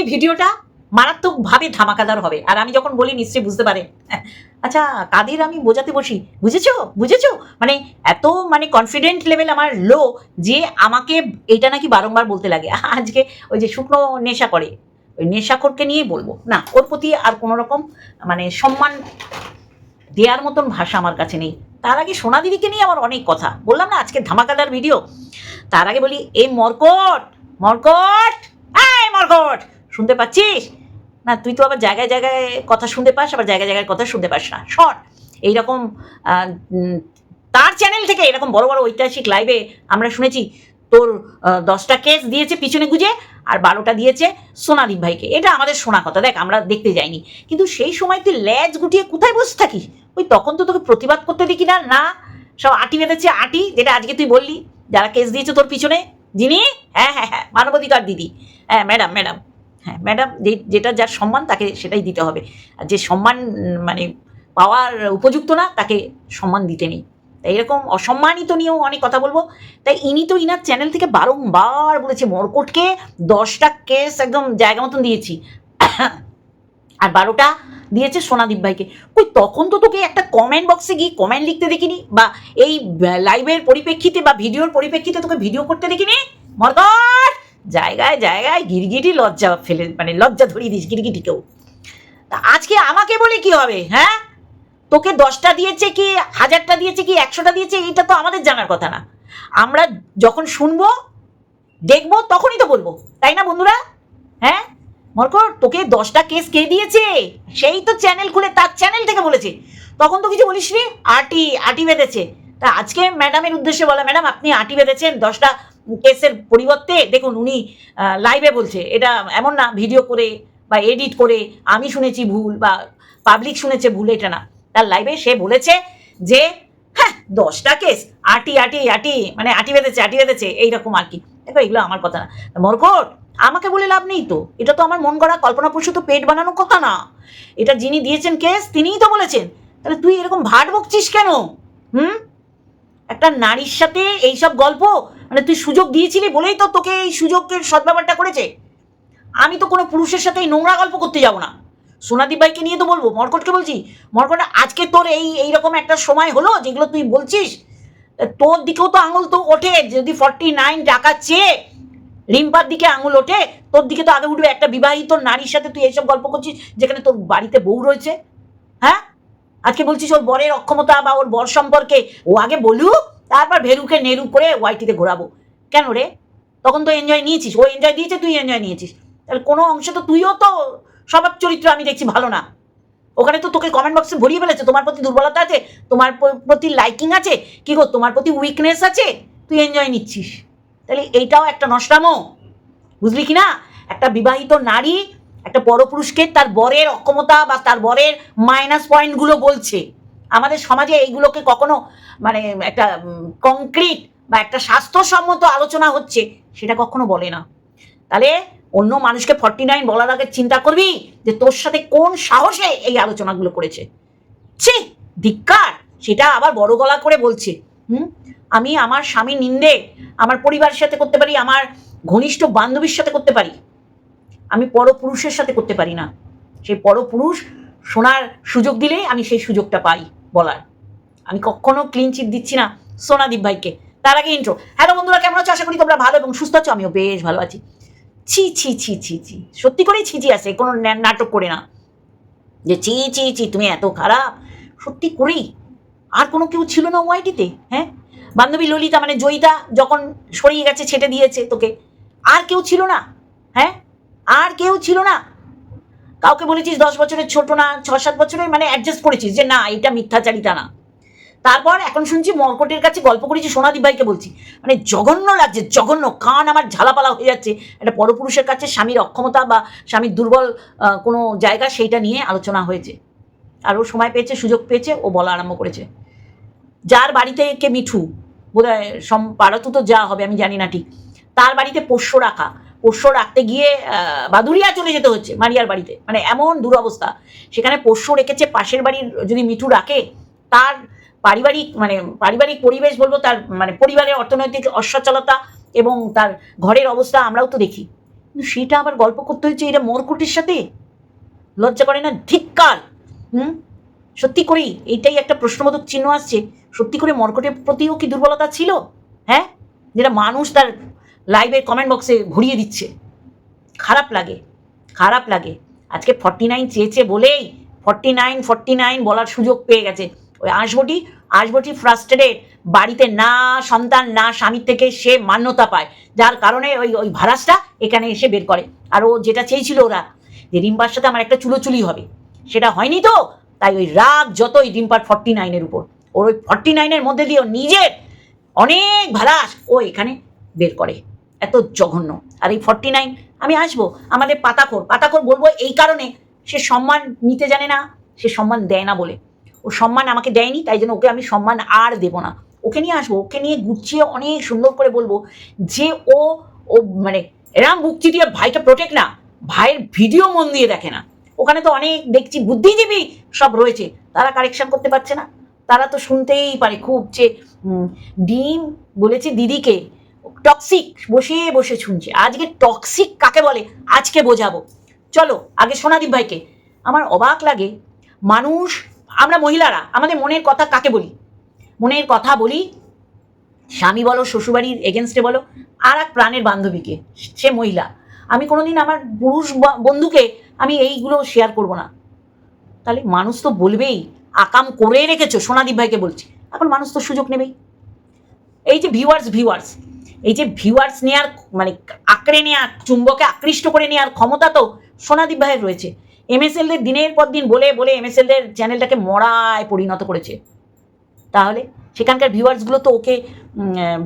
এই ভিডিওটা মারাত্মকভাবে ধামাকাদার হবে। আর আমি যখন বলি, নিশ্চয়ই বুঝতে পারে। আচ্ছা কাদের আমি বোঝাতে বসি? বুঝেছ? বুঝেছ? মানে এত মানে কনফিডেন্ট লেভেল আমার লো যে আমাকে এটা নাকি বারংবার বলতে লাগে। আজকে ওই যে শুকনো নেশা করে। ওই নেশাখোরকে নিয়ে বলব। না, ওর প্রতি আর কোনো রকম মানে সম্মান দেওয়ার মতন ভাষা আমার কাছে নেই। তার আগে সোনা দিদিকে নিয়ে আমার অনেক কথা। বললাম না, আজকে ধামাকাদার ভিডিও তার আগে বলি, এই মরকট মরকট, এই মরকট শুনতে পাচ্ছিস? না, তুই তো আবার জায়গায় জায়গায় কথা শুনতে পাস, আবার জায়গায় জায়গায় কথা শুনতে পাস না। শোন, এইরকম তার চ্যানেল থেকে এরকম বড় বড় ঐতিহাসিক লাইভে আমরা শুনেছি, তোর দশটা কেস দিয়েছে পিছনে গুজে, আর বারোটা দিয়েছে সোনাদীপ ভাইকে। এটা আমাদের শোনা কথা, দেখ, আমরা দেখতে যাইনি। কিন্তু সেই সময় তুই ল্যাজ গুটিয়ে কোথায় বসে থাকিস? ওই তখন তো তোকে প্রতিবাদ করতে দেখি না না, সব আটি বেঁধেছে আটি, যেটা আজকে তুই বললি, যারা কেস দিয়েছে তোর পিছনে। যিনি হ্যাঁ হ্যাঁ হ্যাঁ মানবাধিকার দিদি। হ্যাঁ ম্যাডাম ম্যাডাম হ্যাঁ ম্যাডাম যে, যেটা যার সম্মান তাকে সেটাই দিতে হবে। আর যে সম্মান মানে পাওয়ার উপযুক্ত না, তাকে সম্মান দিতে নেই। তাই এরকম অসম্মানিত নিয়েও অনেক কথা বলব। তাই ইনি তো ইনার চ্যানেল থেকে বারংবার বলেছে, মরকটকে দশটা কেস একদম জায়গা মতন দিয়েছি। আর বারোটা দিয়েছে সোনাদীপ ভাইকে। ওই তখন তো তোকে একটা কমেন্ট বক্সে গিয়ে কমেন্ট লিখতে দেখিনি? বা এই লাইভের পরিপ্রেক্ষিতে বা ভিডিওর পরিপ্রেক্ষিতে তোকে ভিডিও করতে দেখিনি? মরকট! জায়গায় জায়গায় গিরগিটি লজ্জা ফেলে মানে লজ্জা ধরিয়ে দিস গিরগিটিকেও। তা আজকে আমাকে বলে কি হবে হ্যাঁ? তোকে দশটা দিয়েছে কি, হাজারটা দিয়েছে কি, একশোটা দিয়েছে এটা তো আমাদের জানার কথা না। আমরা যখন শুনব, দেখব, তখনই তো বলব। তাই না বন্ধুরা? হ্যাঁ? মরকর তোকে দশটা কেস কে দিয়েছে? সেই তো চ্যানেল খুলে, তার চ্যানেল থেকে বলেছে। তখন তো কিছু বলিস নি আটি আটি বেঁধেছে। তা আজকে ম্যাডামের উদ্দেশ্যে বলা ম্যাডাম আপনি আটি বেঁধেছেন, দশটা কেসের পরিবর্তে দেখুন উনি লাইভে বলছে, এটা এমন না ভিডিও করে বা এডিট করে আমি শুনেছি ভুল বা পাবলিক শুনেছে ভুল, এটা না। তার লাইভে সে বলেছে যে হ্যাঁ দশটা কেস, আটি আটি আটি মানে আটি বেঁধেছে আটি বেঁধেছে, এইরকম আর কি। দেখো, এগুলো আমার কথা না। মরকট, আমাকে বলে লাভ নেই তো। এটা তো আমার মন গড়া কল্পনা প্রসূত পেট বানানো কথা না। এটা যিনি দিয়েছেন কেস, তিনিই তো বলেছেন। তাহলে তুই এরকম ভাট বকছিস কেন? হুম? একটা নারীর সাথে এইসব গল্প? মানে তুই সুযোগ দিয়েছিলি বলেই তো তোকে এই সুযোগের সদ্ব্যবহারটা করেছে। আমি তো কোনো পুরুষের সাথে এই নোংরা গল্প করতে যাব না। সোনাদীপ ভাইকে নিয়ে তো বলব, মর্কটকে বলছি, মর্কট, আজকে তোর এই, এইরকম একটা সময় হলো যেগুলো তুই বলছিস? তোর দিকেও তো আঙুল তো ওঠে, যদি ফর্টি নাইন টাকা চেয়ে রিম্পার দিকে আঙুল ওঠে, তোর দিকে তো আগে উঠবে একটা বিবাহিত নারীর সাথে তুই এইসব গল্প করছিস, যেখানে তোর বাড়িতে বউ রয়েছে। হ্যাঁ? আজকে বলছিস ওর বরের অক্ষমতা বা ওর বর সম্পর্কে? ও আগে বলুক, তারপর ভেরুকে, নেরু করে ওয়াইটিতে ঘোরাবো। কেন রে? তখন তো এনজয় নিয়েছিস, ও এনজয় দিয়েছে, তুই এনজয় নিয়েছিস। তাহলে কোনো অংশ তো তুইও তো স্বভাব চরিত্র আমি দেখছি ভালো না। ওখানে তো তোকে কমেন্ট বক্সে ভরিয়ে ফেলেছে, তোমার প্রতি দুর্বলতা আছে, তোমার প্রতি লাইকিং আছে, কি গো, তোমার প্রতি উইকনেস আছে, তুই এনজয় নিচ্ছিস। তাহলে এইটাও একটা নষ্টামো। বুঝলি কি না? একটা বিবাহিত নারী একটা পরপুরুষকে তার বরের অক্ষমতা বা তার বরের মাইনাস পয়েন্টগুলো বলছে। আমাদের সমাজে এইগুলোকে কখনো মানে একটা কংক্রিট বা একটা স্বাস্থ্যসম্মত আলোচনা হচ্ছে, সেটা কখনো বলে না। তাহলে অন্য মানুষকে ফর্টি নাইন বলার আগে চিন্তা করবি যে তোর সাথে কোন সাহসে এই আলোচনাগুলো করেছে? ছি, ধিক্কার, সেটা আবার বড় গলা করে বলছে। হুম? আমি আমার স্বামী নিন্দে, আমার পরিবারের সাথে করতে পারি, আমার ঘনিষ্ঠ বান্ধবীর সাথে করতে পারি। আমি পরপুরুষের সাথে করতে পারি না। সেই পরপুরুষ শোনার সুযোগ দিলেই আমি সেই সুযোগটা পাই বলার। আমি কখনো ক্লিন চিট দিচ্ছি না সোনাদীপ ভাইকে। তার আগে ইন্ট্রো হ্যালো বন্ধুরা, কেমন আছো? আশা করি তোমরা ভালো এবং সুস্থ আছো। আমিও বেশ ভালো আছি। ছি ছি ছি ছি ছি। সত্যি করেই ছিচি আছে, কোনো নাটক করে না। যে ছি ছি ছি, তুমি এত খারাপ। সত্যি করেই। আর কোনো কেউ ছিল না ওয়াইটিতে হ্যাঁ? বান্ধবী ললিতা মানে জয়িতা, যখন সরিয়ে গেছে, ছেটে দিয়েছে তোকে। আর কেউ ছিল না হ্যাঁ? আর কেউ ছিল না। কাউকে বলেছিস দশ বছরের ছোট না, ছ, সাত বছরের মানে অ্যাডজাস্ট করেছিস যে না, এটা মিথ্যাচারিতা না। তারপর এখন শুনছি মর্কটের কাছে গল্প করেছি সোনাদীপ ভাইকে বলছি মানে জঘন্য লাগছে, জঘন্য, কান আমার ঝালাপালা হয়ে যাচ্ছে। একটা পরপুরুষের কাছে স্বামীর অক্ষমতা বা স্বামীর দুর্বল কোনো জায়গা সেইটা নিয়ে আলোচনা হয়েছে। আর ও সময় পেয়েছে, সুযোগ পেয়েছে, ও বলা আরম্ভ করেছে। যার বাড়িতে কে মিঠু বোধ হয় সম পাড়াতো তো যা হবে, আমি জানি না ঠিক। তার বাড়িতে পোষ্য রাখা পোষ্য রাখতে গিয়ে আহ, বাদুড়িয়া চলে যেতে হচ্ছে মারিয়ার বাড়িতে। মানে এমন দুরবস্থা। সেখানে পোষ্য রেখেছে পাশের বাড়ির যদি মিঠু রাখে তার পারিবারিক মানে পারিবারিক পরিবেশ বলব তার মানে পরিবারের অর্থনৈতিক অসচ্ছলতা এবং তার ঘরের অবস্থা আমরাও তো দেখি। সেটা আবার গল্প করতে হচ্ছে এটা মরকুটের সাথে? লজ্জা করে না? ধিক্কার! হুম? সত্যি করেই এইটাই একটা প্রশ্নবোধক চিহ্ন আসছে। সত্যি করে মর্কটের প্রতিও কি দুর্বলতা ছিল? হ্যাঁ? যেটা মানুষ তার লাইভের কমেন্ট বক্সে ঘুরিয়ে দিচ্ছে। খারাপ লাগে খারাপ লাগে। আজকে ফর্টি নাইন চেয়েছে বলেই ফর্টি নাইন ফর্টি নাইন বলার সুযোগ পেয়ে গেছে। ওই আঁশবটি আঁশবটি ফ্রাস্ট্রেটেড বাড়িতে না সন্তান, না স্বামীর থেকে সে মান্যতা পায়। যার কারণে ওই ওই ভারাসটা এখানে এসে বের করে। আর ও যেটা চেয়েছিল ওরা, যে রিম্পার সাথে আমার একটা চুলোচুলি হবে। সেটা হয়নি তো? তাই ওই রাগ যতই রিম্পার ফর্টি নাইনের উপর। ওর ওই ফর্টি নাইনের মধ্যে দিয়ে নিজের অনেক ভারাস ও এখানে বের করে। এত জঘন্য। আর এই ফর্টি নাইন আমি আসব। আমাদের পাতাখোর পাতাখোর বলব এই কারণে সে সম্মান নিতে জানে না, সে সম্মান দেয় না বলে। ও সম্মান আমাকে দেয়নি, তাই জন্য ওকে আমি সম্মান আর দেবো না। ওকে নিয়ে আসব, ওকে নিয়ে গুছিয়ে অনেক সুন্দর করে বলব যে ও ও মানে এরাম বুকচি দিয়ে ভাইটা প্রোটেক্ট না, ভাইয়ের ভিডিও মন দিয়ে দেখে না। ওখানে তো অনেক দেখছি বুদ্ধিজীবী সব রয়েছে, তারা কারেকশন করতে পারছে না। তারা তো শুনতেই পারে খুব যে ডিম বলেছে দিদিকে টক্সিক বসে বসে শুনছে। আজকে টক্সিক কাকে বলে? আজকে বোঝাবো। চলো, আগে সোনাদীপ ভাইকে। আমার অবাক লাগে, মানুষ, আমরা মহিলারা, আমাদের মনের কথা কাকে বলি? মনের কথা বলি, স্বামী বলো, শ্বশুরবাড়ির এগেনস্টে বলো, আর এক প্রাণের বান্ধবীকে। সে মহিলা। আমি কোনোদিন আমার পুরুষ বন্ধুকে আমি এইগুলো শেয়ার করব না। তাহলে মানুষ তো বলবেই, আকাম করে রেখেছো, সোনাদীপ ভাইকে বলছি। এখন মানুষ তো সুযোগ নেবেই। এই যে ভিউয়ার্স ভিউয়ার্স এই যে ভিউয়ার্স নেওয়ার মানে আঁকড়ে নেওয়ার চুম্বকে আকৃষ্ট করে নেওয়ার ক্ষমতা তো সোনাদীপ ভাইয়ের রয়েছে। এম এমএসএলদের দিনের পর দিন বলে বলে এম এমএসএলদের চ্যানেলটাকে মরায় পরিণত করেছে। তাহলে সেখানকার ভিউয়ার্সগুলো তো ওকে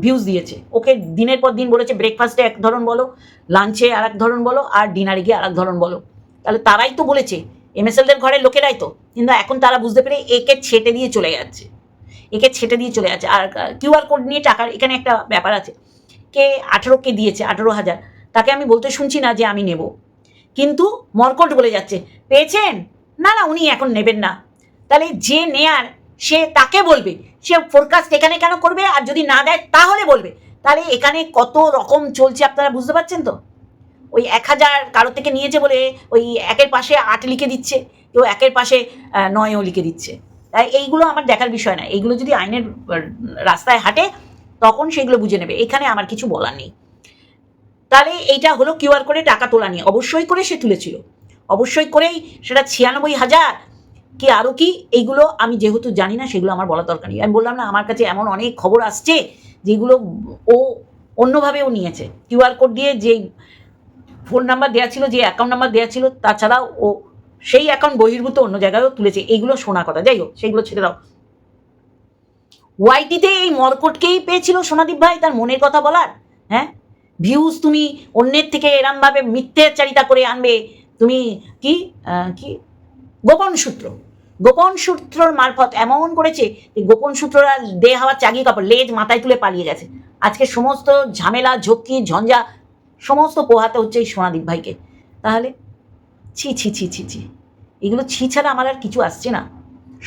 ভিউজ দিয়েছে। ওকে দিনের পর দিন বলেছে ব্রেকফাস্টে এক ধরন বলো লাঞ্চে আর এক ধরন বলো, আর ডিনারে গিয়ে আর এক ধরন বলো। তাহলে তারাই তো বলেছে এম এমএসএলদের ঘরের লোকেরাই তো। কিন্তু এখন তারা বুঝতে পেরে একে ছেটে দিয়ে চলে যাচ্ছে। একে ছেটে দিয়ে চলে যাচ্ছে। আর কিউআর কোড নিয়ে টাকার, এখানে একটা ব্যাপার আছে। কে আঠেরো কে দিয়েছে, আঠেরো হাজার। তাকে আমি বলতে শুনছি না যে আমি নেব। কিন্তু মর্কট বলে যাচ্ছে, পেয়েছেন? না না, উনি এখন নেবেন না। তাহলে যে নেয়ার, সে তাকে বলবে। সে ফোরকাস্ট এখানে কেন করবে? আর যদি না দেয়, তাহলে বলবে। তাহলে এখানে কত রকম চলছে আপনারা বুঝতে পারছেন তো? ওই এক হাজার কারও থেকে নিয়েছে বলে ওই একের পাশে আট লিখে দিচ্ছে, কেউ একের পাশে নয়ও লিখে দিচ্ছে। তাই এইগুলো আমার দেখার বিষয় না। এইগুলো যদি আইনের রাস্তায় হাঁটে তখন সেগুলো বুঝে নেবে। এখানে আমার কিছু বলার নেই। তাহলে এইটা হলো কিউআর করে টাকা তোলা নিয়ে। অবশ্যই করে সে তুলেছিল। অবশ্যই করেই সেটা ছিয়ানব্বই হাজার। কি আরও কি? এইগুলো আমি যেহেতু জানি না, সেগুলো আমার বলা দরকার নেই। আমি বললাম না, আমার কাছে এমন অনেক খবর আসছে যেগুলো ও অন্যভাবেও নিয়েছে। কিউআর কোড দিয়ে যেই ফোন নাম্বার দেওয়া ছিল, যে অ্যাকাউন্ট নাম্বার দেওয়া ছিল, তাছাড়াও ও সেই অ্যাকাউন্ট বহির্ভূত অন্য জায়গায়ও তুলেছে। এইগুলো শোনা কথা। যাই হোক, সেগুলো ছেড়ে দাও। ওয়াইটিতে এই মরকটকেই পেয়েছিল সোনাদীপ ভাই, তার মনের কথা বলার হ্যাঁ? ভিউজ তুমি অন্যের থেকে এরমভাবে মিথ্যাচারিতা করে আনবে, তুমি কি কি? গোপন সূত্র। গোপন সূত্রর মারফত এমন করেছে যে গোপন সূত্ররা দে হাওয়া চাগি কাপড়, লেজ মাথায় তুলে পালিয়ে গেছে। আজকে সমস্ত ঝামেলা, ঝক্কি, ঝঞ্ঝা, সমস্ত পোহাতে হচ্ছে এই সোনাদীপ ভাইকে। তাহলে ছি ছি ছি ছি ছি। এগুলো ছি ছাড়া আমার আর কিছু আসছে না।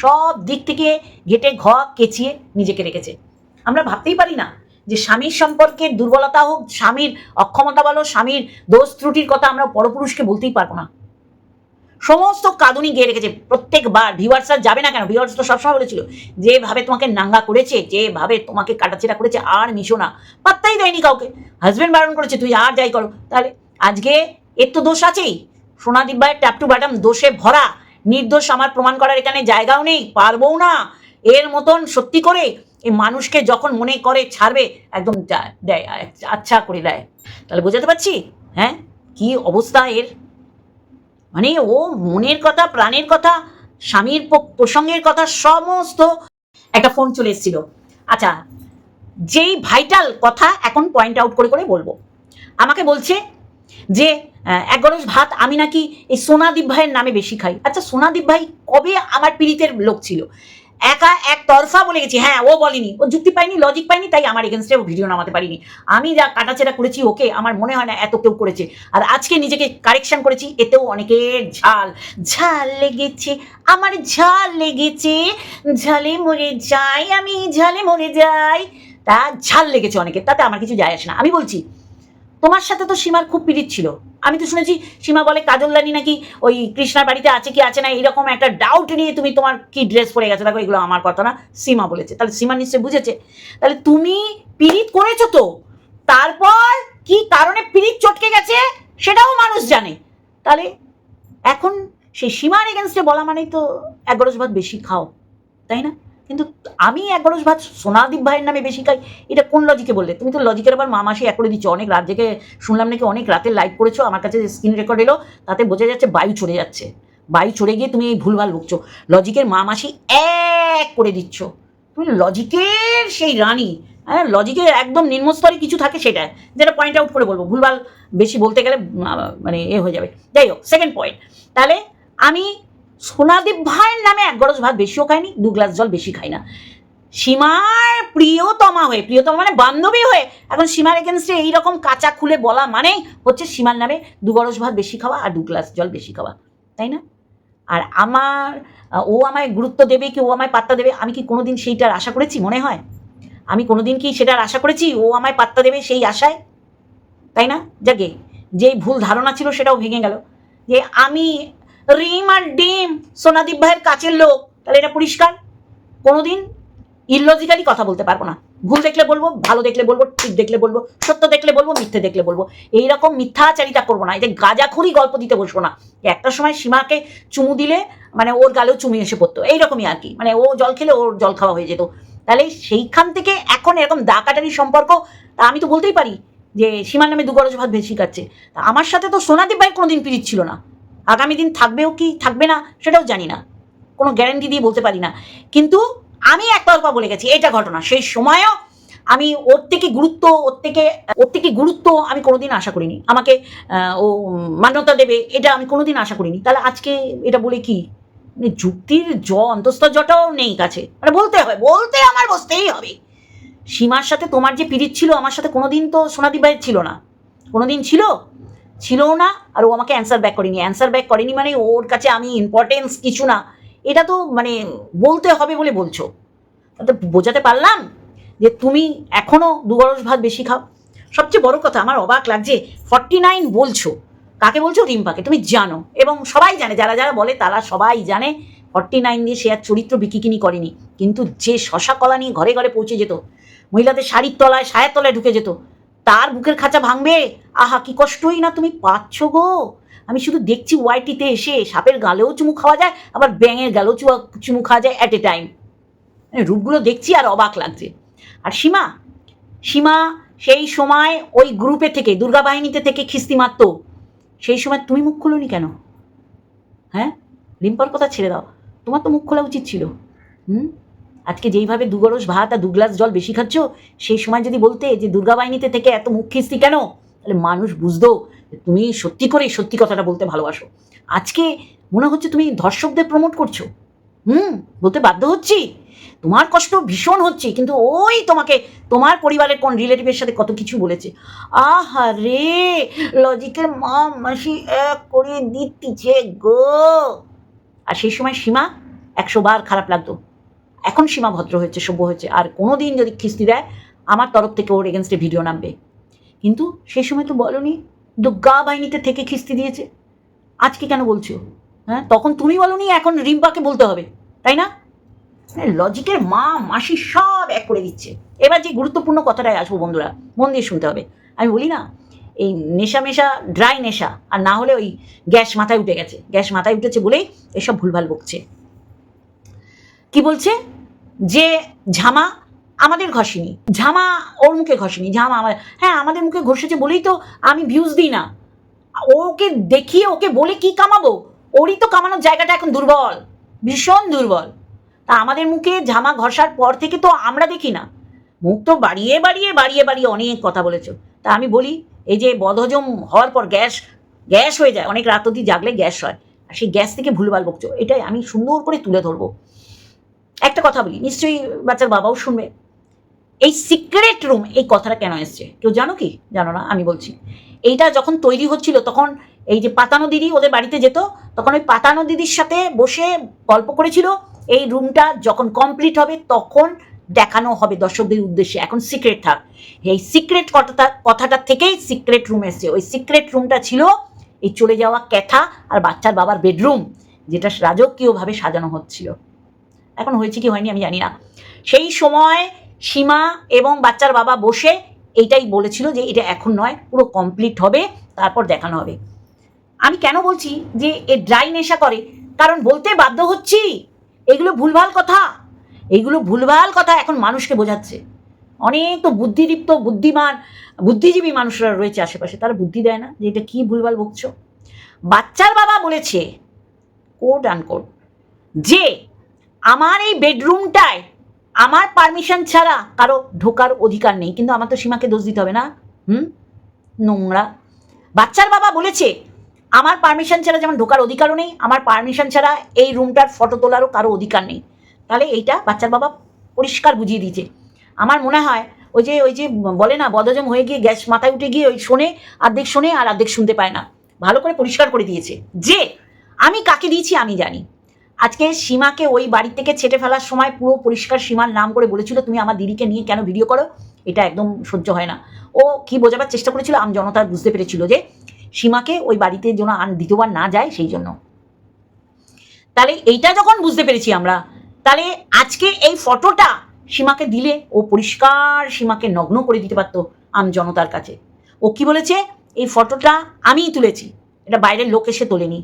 সব দিক থেকে ঘেটে ঘ কেচিয়ে নিজেকে রেখেছে। আমরা ভাবতেই পারি না যে স্বামীর সম্পর্কে দুর্বলতা হোক, স্বামীর অক্ষমতা বলো, স্বামীর দোষ ত্রুটির কথা আমরা পরপুরুষকে বলতেই পারব না। সমস্ত কাঁদুনি গিয়ে রেখেছে। প্রত্যেকবার ভিউয়ার্সরা যাবে না কেন? ভিউয়ার্স তো সবসময় বলেছিল, যেভাবে তোমাকে নাঙ্গা করেছে, যেভাবে তোমাকে কাটাছেড়া করেছে, আর মিশো না। পাত্তাই দেয়নি কাউকে। হাজব্যান্ড বারণ করেছে, তুই আর যাই করো। তাহলে আজকে এর তো দোষ আছেই। সোনাদীপ ভাইয়ের ট্যাপ টু বাটাম দোষে ভরা। নির্দোষ আমার প্রমাণ করার এখানে জায়গাও নেই, পারবও না। এর মতন সত্যি করে এই মানুষকে যখন মনে করে ছাড়বে, একদম দেয় আচ্ছা করে দেয়। তাহলে বোঝাতে পারছি? হ্যাঁ? কি অবস্থা এর? মানে ও মনের কথা, প্রাণের কথা, স্বামীর প্রসঙ্গের কথা, সমস্ত একটা ফোন চলে এসেছিল। আচ্ছা যেই ভাইটাল কথা এখন পয়েন্ট আউট করে করে বলব। আমাকে বলছে যে এক গরস ভাত আমি নাকি এই সোনাদীপ ভাইয়ের নামে বেশি খাই। আচ্ছা সোনাদীপ ভাই কবে আমার পীড়িতের লোক ছিল? একা এক তরফা বলে গেছি। হ্যাঁ ও বলেনি। ও যুক্তি পাইনি লজিক পাইনি তাই আমার এগেনস্টে ও ভিডিও নামাতে পারিনি। আমি যা কাটাছেড়া করেছি, ওকে আমার মনে হয় না এত কেউ করেছে। আর আজকে নিজেকে কারেকশন করেছি, এতেও অনেকের ঝাল। ঝাল লেগেছে, আমার ঝাল লেগেছে। ঝালে মরে যাই, আমি ঝালে মরে যাই। তা ঝাল লেগেছে অনেকের, তাতে আমার কিছু যায় আসে না। আমি বলছি তোমার সাথে তো সীমার খুব পিরিত ছিল। আমি তো শুনেছি সীমা বলে কাজল কাজলদানি নাকি ওই কৃষ্ণার বাড়িতে আছে কি আছে না, এরকম একটা ডাউট নিয়ে তুমি তোমার কি ড্রেস পরে গেছো? দেখো, এগুলো আমার কথা না, সীমা বলেছে। তাহলে সীমা নিশ্চয়ই বুঝেছে। তাহলে তুমি পিরিত করেছ তো? তারপর কি কারণে পিরিত চটকে গেছে? সেটাও মানুষ জানে। তাহলে এখন সেই সীমার এগেনস্টে বলা মানেই তো এক ভাত বেশি খাও, তাই না? কিন্তু আমি এক গরজ ভাত সোনাদীপ ভাইয়ের নামে বেশি খাই, এটা কোন লজিকে বললে? তুমি তো লজিকের আবার মা মাসি এক করে দিচ্ছ, অনেক রাত জেগে শুনলাম নাকি অনেক রাতে লাইভ করেছ, আমার কাছে স্ক্রিন রেকর্ড এলো, তাতে বোঝা যাচ্ছে বায়ু চড়ে যাচ্ছে। বায়ু চড়ে গিয়ে তুমি এই ভুলভাল বকছো লজিকের মা মাসি এক করে দিচ্ছ। তুমি লজিকের সেই রানী। হ্যাঁ লজিকের একদম নিম্নস্তরে কিছু থাকে সেটা, যেটা পয়েন্ট আউট করে বলব। ভুলভাল বেশি বলতে গেলে মানে এ হয়ে যাবে। যাই হোক সেকেন্ড পয়েন্ট তাহলে আমি সোনাদীপ ভাইয়ের নামে এক গরজ ভাত বেশিও খাইনি দু গ্লাস জল বেশি খাই না। সীমার প্রিয়তমা হয়ে, প্রিয়তমা মানে বান্ধবী হয়ে, এখন সীমার এগেনস্টে এইরকম কাঁচা খুলে বলা মানেই হচ্ছে সীমার নামে দু গরজ ভাত বেশি খাওয়া আর দু গ্লাস জল বেশি খাওয়া, তাই না? আর আমার, ও আমায় গুরুত্ব দেবে কি ও আমায় পাত্তা দেবে, আমি কি কোনোদিন সেইটার আশা করেছি মনে হয়? আমি কোনোদিন কি সেটার আশা করেছি ও আমায় পাত্তা দেবে সেই আশায়? তাই না? যাকে, যেই ভুল ধারণা ছিল সেটাও ভেঙে গেল। যে আমি রিম আর ডিম, সোনাদীপ ভাইয়ের কাছের লোক। তাহলে এটা পরিষ্কার? কোনোদিন ইললজিক্যালি কথা বলতে পারব না। ভুল দেখলে বলব, ভালো দেখলে বলব, ঠিক দেখলে বলব, সত্য দেখলে বলব, মিথ্যে দেখলে বলব। এইরকম মিথ্যাচারিতা করব না। এই যে গাজাখুরি গল্প দিতে বসবো না। একটা সময় সীমাকে চুমু দিলে মানে ওর গালেও চুমি এসে পড়তো। এইরকমই আর কি। মানে ও জল খেলে ওর জল খাওয়া হয়ে যেত। তাহলে সেইখান থেকে এখন এরকম দা কাটারি সম্পর্ক আমি তো বলতেই পারি যে সীমার নামে দু গরজ ভাত বেশি তা আমার সাথে তো সোনাদীপ ভাই কোনোদিন পিরিত ছিল না। আগামী দিন থাকবেও কি থাকবে না সেটাও জানি না। কোনো গ্যারান্টি দিয়ে বলতে পারি না। কিন্তু আমি একতরফা বলে গেছি, এটা ঘটনা। সেই সময়ও আমি ওর থেকে গুরুত্ব, ওর থেকে ওর থেকে গুরুত্ব আমি কোনোদিন আশা করিনি। আমাকে ও মান্যতা দেবে, এটা আমি কোনোদিন আশা করিনি। তাহলে আজকে এটা বলে কি? মানে যুক্তির জ অন্তস্তর জটাও নেই কাছে। মানে বলতে হবে বলতে আমার বসতেই হবে। সীমার সাথে তোমার যে পিরিত ছিল, আমার সাথে কোনোদিন তো সোনাদি ভাইয়ের ছিল না। কোনোদিন ছিল? ছিলও না, আর ও আমাকে অ্যান্সার ব্যাক করেনি। অ্যান্সার ব্যাক করেনি মানে ওর কাছে আমি ইম্পর্টেন্স কিছু না। এটা তো মানে বলতে হবে বলে বলছো। তাতে বোঝাতে পারলাম যে তুমি এখনও দুগরস ভাত বেশি খাও। সবচেয়ে বড় কথা, আমার অবাক লাগছে ফর্টি নাইন বলছো। কাকে বলছো? রিম্পাকে। তুমি জানো এবং সবাই জানে, যারা যারা বলে তারা সবাই জানে ফর্টি নাইন দিয়ে সে আর চরিত্র বিকিকিনি করেনি। কিন্তু যে শশা কলা নিয়ে ঘরে ঘরে পৌঁছে যেত, মহিলাদের শাড়ির তলায় সায়ের তলায় ঢুকে যেত তার বুকের খাঁচা ভাঙবে? আহা, কি কষ্টই না তুমি পাচ্ছ গো। আমি শুধু দেখছি ওয়াইটিতে এসে সাপের গালেও চুমু খাওয়া যায়, আবার ব্যাঙের গালেও চুমু- চুমু খাওয়া যায় অ্যাট এ টাইম রূপগুলো দেখছি আর অবাক লাগছে। আর সীমা? সীমা, সেই সময় ওই গ্রুপে থেকে দুর্গা বাহিনীতে থেকে খিস্তি মারত। সেই সময় তুমি মুখ খুলোনি কেন? হ্যাঁ? রিম্পার কথা ছেড়ে দাও। তোমার তো মুখ খোলা উচিত ছিল। হুম? আজকে যেইভাবে দু গরস ভাত আর দু গ্লাস জল বেশি খাচ্ছ, সেই সময় যদি বলতে যে দুর্গা বাহিনীতে থেকে এত মুখ খিস্তি কেন? তাহলে মানুষ বুঝতো তুমি সত্যি করে সত্যি কথাটা বলতে ভালোবাসো। আজকে মনে হচ্ছে তুমি ধর্ষকদের প্রমোট করছ। হুম, বলতে বাধ্য হচ্ছি। তোমার কষ্ট ভীষণ হচ্ছে, কিন্তু ওই তোমাকে, তোমার পরিবারের কোন রিলেটিভের সাথে কত কিছু বলেছে। আহা রে লজিকের মা মাসি এক করে দিচ্ছে গো। আর সেই সময় সীমা একশো বার খারাপ লাগতো। এখন সীমা ভদ্র হয়েছে, সভ্য হয়েছে। আর কোনো দিন যদি খিস্তি দেয়, আমার তরফ থেকে ওর এগেনস্টে ভিডিও নামবে। কিন্তু সেই সময় তো বলনি দুর্গা বাহিনীতে থেকে খিস্তি দিয়েছে। আজকে কেন বলছো? হ্যাঁ তখন তুমি বলনি, এখন রিম্পাকে বলতে হবে, তাই না? লজিকের মা, মাসি সব এক করে দিচ্ছে। এবার যে গুরুত্বপূর্ণ কথাটায় আসব বন্ধুরা, মন দিয়ে শুনতে হবে। আমি বলি না, এই নেশা মেশা ড্রাই নেশা, আর না হলে ওই গ্যাস মাথায় উঠে গেছে। গ্যাস মাথায় উঠেছে বলেই এসব ভুলভাল বকছে। কি বলছে? যে ঝামা আমাদের ঘষেনি, ঝামা ওর মুখে ঘষেনি, ঝামা আমার হ্যাঁ আমাদের মুখে ঘষেছে বলেই তো আমি ভিউজ দিই না। ওকে দেখিয়ে ওকে বলে কি কামাবো? ওরই তো কামানোর জায়গাটা এখন দুর্বল, ভীষণ দুর্বল। তা আমাদের মুখে ঝামা ঘষার পর থেকে তো আমরা দেখি না। মুখ তো বাড়িয়ে বাড়িয়ে বাড়িয়ে বাড়িয়ে অনেক কথা বলেছ। তা আমি বলি, এই যে বদহজম হওয়ার পর গ্যাস গ্যাস হয়ে যায়, অনেক রাত অব্দি জাগলে গ্যাস হয়। আর সেই গ্যাস থেকে ভুলভাল বকছো, এটাই আমি সুন্দর করে তুলে ধরবো। একটা কথা বলি, নিশ্চয়ই বাচ্চার বাবাও শুনবে। এই সিক্রেট রুম এই কথাটা কেন এসছে? কেউ জানো কি? জানো না, আমি বলছি। এইটা যখন তৈরি হচ্ছিল, তখন এই যে পাতানো দিদি ওদের বাড়িতে যেত, তখন ওই পাতানো দিদির সাথে বসে গল্প করেছিল। এই রুমটা যখন কমপ্লিট হবে, তখন দেখানো হবে দর্শকদের উদ্দেশ্যে। এখন সিক্রেট থাক। এই সিক্রেট কথাটা কথাটার থেকেই সিক্রেট রুম এসছে। ওই সিক্রেট রুমটা ছিল এই চলে যাওয়া ক্যাথা আর বাচ্চার বাবার বেডরুম যেটা রাজকীয়ভাবে সাজানো হচ্ছিল। এখন হয়েছে কি হয়নি আমি জানি না। সেই সময় সীমা এবং বাচ্চার বাবা বসে এইটাই বলেছিল যে এটা এখন নয়, পুরো কমপ্লিট হবে, তারপর দেখানো হবে। আমি কেন বলছি যে এ ড্রাই নেশা করে? কারণ বলতে বাধ্য হচ্ছি, এগুলো ভুলভাল কথা। এইগুলো ভুলভাল কথা এখন মানুষকে বোঝাচ্ছে। অনেক তো বুদ্ধিদীপ্ত, বুদ্ধিমান, বুদ্ধিজীবী মানুষরা রয়েছে আশেপাশে, তারা বুদ্ধি দেয় না যে এটা কী ভুলভাল বকছো? বাচ্চার বাবা বলেছে কোড আনকোড যে আমার এই বেডরুমটায় আমার পারমিশন ছাড়া কারও ঢোকার অধিকার নেই। কিন্তু আমার তো সীমাকে দোষ দিতে হবে না। হুম? নোংরা। বাচ্চার বাবা বলেছে, আমার পারমিশন ছাড়া যেমন ঢোকার অধিকারও নেই, আমার পারমিশন ছাড়া এই রুমটার ফটো তোলারও কারও অধিকার নেই। তাহলে এইটা বাচ্চার বাবা পরিষ্কার বুঝিয়ে দিয়েছে। আমার মনে হয়, ওই যে ওই যে বলে না বদজম হয়ে গিয়ে গ্যাস মাথায় উঠে গিয়ে ওই শোনে, অর্ধেক শোনে আর অর্ধেক শুনতে পায় না। ভালো করে পরিষ্কার করে দিয়েছে। যে, আমি কাকে দিয়েছি আমি জানি। আজকে সীমাকে ওই বাড়ি থেকে ছেটে ফেলার সময় পুরো পরিষ্কার সীমার নাম করে বলেছিল, তুমি আমার দিদিকে নিয়ে কেন ভিডিও করো? এটা একদম সহ্য হয় না। ও কি বোঝাবার চেষ্টা করেছিল? আম জনতা বুঝতে পেরেছিল যে সীমাকে ওই বাড়িতে যেন আর দ্বিতীয়বার না যায়, সেই জন্য। তাহলে এইটা যখন বুঝতে পেরেছি আমরা, তাহলে আজকে এই ফটোটা সীমাকে দিলে ও পরিষ্কার সীমাকে নগ্ন করে দিতে পারতো আম জনতার কাছে। ও কি বলেছে? এই ফটোটা আমিই তুলেছি। এটা বাইরের লোক এসে তোলেনি।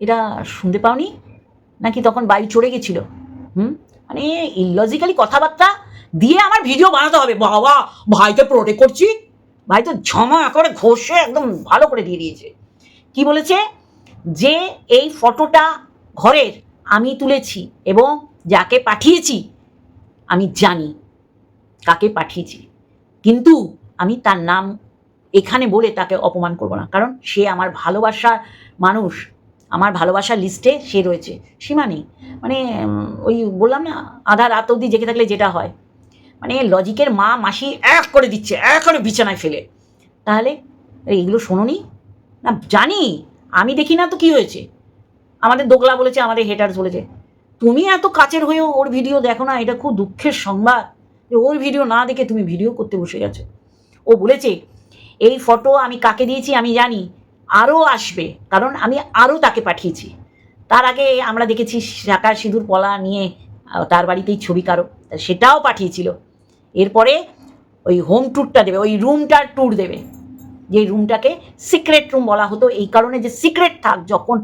এটা শুনতে পাওনি? নাকি তখন বাড়ি চড়ে গেছিল? হুম? মানে ইলজিক্যালি কথাবার্তা দিয়ে আমার ভিডিও বানাতে হবে। বাবা, ভাইকে প্রোটেক্ট করছি। ভাই তো ঝমা করে ঘষে একদম ভালো করে দিয়ে দিয়েছে। কি বলেছে? যে এই ফটোটা ঘরের আমি তুলেছি এবং যাকে পাঠিয়েছি, আমি জানি কাকে পাঠিয়েছি। কিন্তু আমি তার নাম এখানে বলে তাকে অপমান করব না। কারণ সে আমার ভালোবাসার মানুষ। আমার ভালোবাসার লিস্টে সে রয়েছে। সীমা নেই। মানে ওই বললাম না, আধা রাত অবধি জেগে থাকলে যেটা হয়। মানে লজিকের মা মাসি এক করে দিচ্ছে, এক করে বিছানায় ফেলে। তাহলে এইগুলো শোনোনি? না, জানি। আমি দেখি না তো কি হয়েছে? আমাদের দোকলা বলেছে, আমাদের হেটার্স বলেছে। তুমি এত কাছের হয়েও ওর ভিডিও দেখো না, এটা খুব দুঃখের সংবাদ। যে ওর ভিডিও না দেখে তুমি ভিডিও করতে বসে গেছো। ও বলেছে, এই ফটো আমি কাকে দিয়েছি আমি জানি আরও আসবে, কারণ আমি আরও তাকে পাঠিয়েছি। তার আগে আমরা দেখেছি শাকার সিঁদুর পলা নিয়ে তার বাড়িতেই ছবি কারও সেটাও পাঠিয়েছিল। এরপরে ওই হোম ট্যুরটা দেবে, ওই রুমটার ট্যুর দেবে। যে রুমটাকে সিক্রেট রুম বলা হতো, এই কারণে যে সিক্রেট থাক, যখন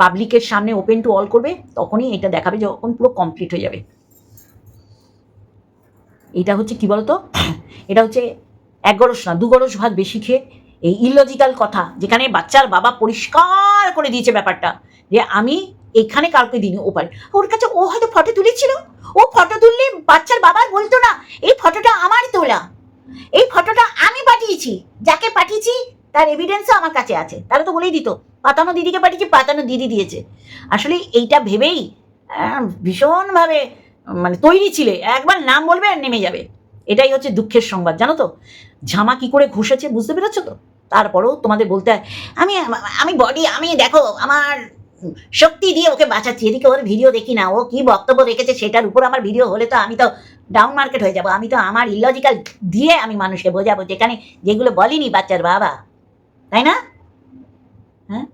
পাবলিকের সামনে ওপেন টু অল করবে, তখনই এটা দেখাবে, যখন পুরো কমপ্লিট হয়ে যাবে। এটা হচ্ছে কি বলতো? এটা হচ্ছে এক গরস না, দু গরস ভাত বেশি খেয়ে এই ইলজিক্যাল কথা যেখানে বাচ্চার বাবা পরিষ্কার করে দিয়েছে ব্যাপারটা যে আমি এখানে কাউকে ও পারে। ওর কাছে ও হয়তো ফটো তুলেছিল। ও ফটো তুললে বাচ্চার বাবার বলতো না, এই ফটোটা আমারই তোলা। এই ফটোটা আমি পাঠিয়েছি। যাকে পাঠিয়েছি, তার এভিডেন্সও আমার কাছে আছে। তারা তো বলেই দিত, পাতানো দিদিকে পাঠিয়েছি, পাতানো দিদি দিয়েছে। আসলে এইটা ভেবেই ভীষণভাবে মানে তৈরি ছিলে। একবার নাম বলবে আর নেমে যাবে। এটাই হচ্ছে দুঃখের সংবাদ, জানো তো? ঝামা কি করে ঘুষেছে, বুঝতে পেরেছ তো? তারপরেও তোমাদের বলতে হয়, আমি আমি বডি আমি দেখো, আমার শক্তি দিয়ে ওকে বাঁচাচ্ছি। এদিকে ওর ভিডিও দেখি না, ও কি বক্তব্য রেখেছে সেটার উপর আমার ভিডিও হলে তো আমি তো ডাউন মার্কেট হয়ে যাব। আমি তো আমার ইলজিক্যাল দিয়ে আমি মানুষকে বোঝাবো, যেখানে যেগুলো বলিনি বাচ্চার বাবা। তাই না? হ্যাঁ?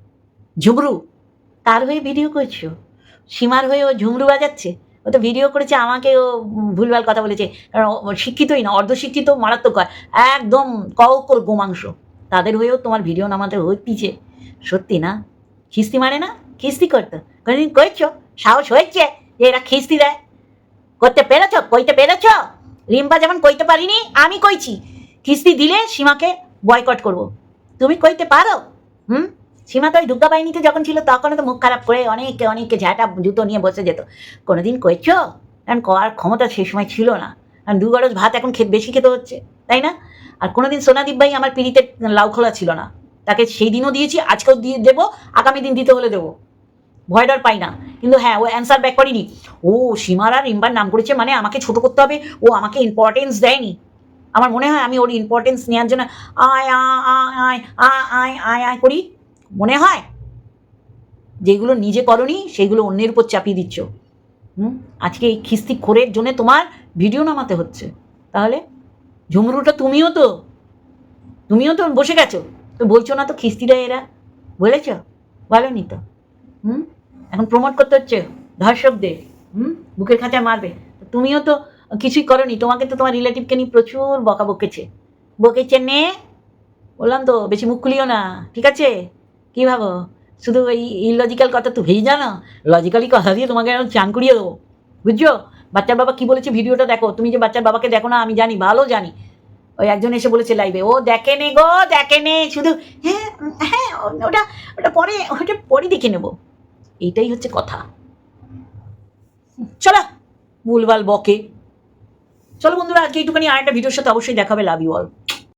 ঝুমরু, তার হয়ে ভিডিও করছ? সীমার হয়ে ও ঝুমরু বাজাচ্ছে? ও তো ভিডিও করেছে, আমাকে ও ভুলভাল কথা বলেছে। কারণ শিক্ষিতই না, অর্ধশিক্ষিত মারাত্মক হয়। একদম কৌকর গোমাংস। তাদের হয়েও তোমার ভিডিও নামাতে হইতিছে সত্যি না? খিস্তি মারে না? খিস্তি করতো। কোনোদিন করছ সাহস হয়েছে যে এরা খিস্তি দেয়? করতে পেরেছ? কইতে পেরেছ? রিম্পা যেমন কইতে পারিনি, আমি কইছি। খিস্তি দিলে সীমাকে বয়কট করব। তুমি কইতে পারো? হুম? সীমা তো ওই দুর্গা বাহিনীতে যখন ছিল, তখনও তো মুখ খারাপ করে অনেকে অনেককে ঝাঁটা জুতো নিয়ে বসে যেত। কোনোদিন কইছো? কারণ করার ক্ষমতা সেই সময় ছিল না। কারণ দু গরজ ভাত এখন খেত, বেশি খেতে হচ্ছে, তাই না? আর কোনোদিন সোনাদীপ ভাই আমার পিড়িতে লাউ খোলা ছিল না। তাকে সেই দিনও দিয়েছি, আজকেও দিয়ে দেবো, আগামী দিন দিতে হলে দেবো। ভয় ডর পাই না। কিন্তু হ্যাঁ ও অ্যান্সার ব্যাক করেনি। ও সীমার আর রিম্বার নাম করেছে মানে আমাকে ছোট করতে হবে, ও আমাকে ইম্পর্টেন্স দেয়নি। আমার মনে হয় আমি ওর ইম্পর্টেন্স নেওয়ার জন্য আয় আয় আয় আয় আয় করি। মনে হয়? যেগুলো নিজে করনি, সেগুলো অন্যের উপর চাপিয়ে দিচ্ছ। হুম? আজকে এই খিস্তি খোরের জন্য তোমার ভিডিও নামাতে হচ্ছে। তাহলে? ঝুমরুটা তুমিও তো। তুমিও তো বসে গেছো। তো বলছো না তো খিস্তিরা এরা। বলেছ? বলনি তো। হুম? এখন প্রমোট করতে হচ্ছে ধর্ষকদের। হুম? বুকের খাঁচায় মারবে। তুমিও তো কিছুই করনি তোমাকে তো তোমার রিলেটিভকে নিয়ে প্রচুর বকা বকেছে। বকেছে নে। বললাম তো, বেশি মুখ খুলিও না। ঠিক আছে? কী ভাবো? শুধু এই ইলজিক্যাল কথা তো ভেই জানো? লজিক্যালি কথা দিয়ে তোমাকে এখন চান করিয়ে দেবো। বুঝছ? বাচ্চার বাবা কি বলেছে ভিডিওটা দেখো। তুমি যে বাচ্চার বাবাকে দেখো না, আমি জানি, ভালো জানি। ওই একজন এসে বলেছে লাইভে ও দেখে নে গো, দেখে নে, শুধু হ্যাঁ হ্যাঁ ওটা ওটা পরে ওটা পরে দেখে নেব। এইটাই হচ্ছে কথা। চলো, ভুলভাল বকে। চলো বন্ধুরা, আজকে একটুখানি আরেকটা ভিডিওর সাথে অবশ্যই দেখাবে লাভ ইউ অল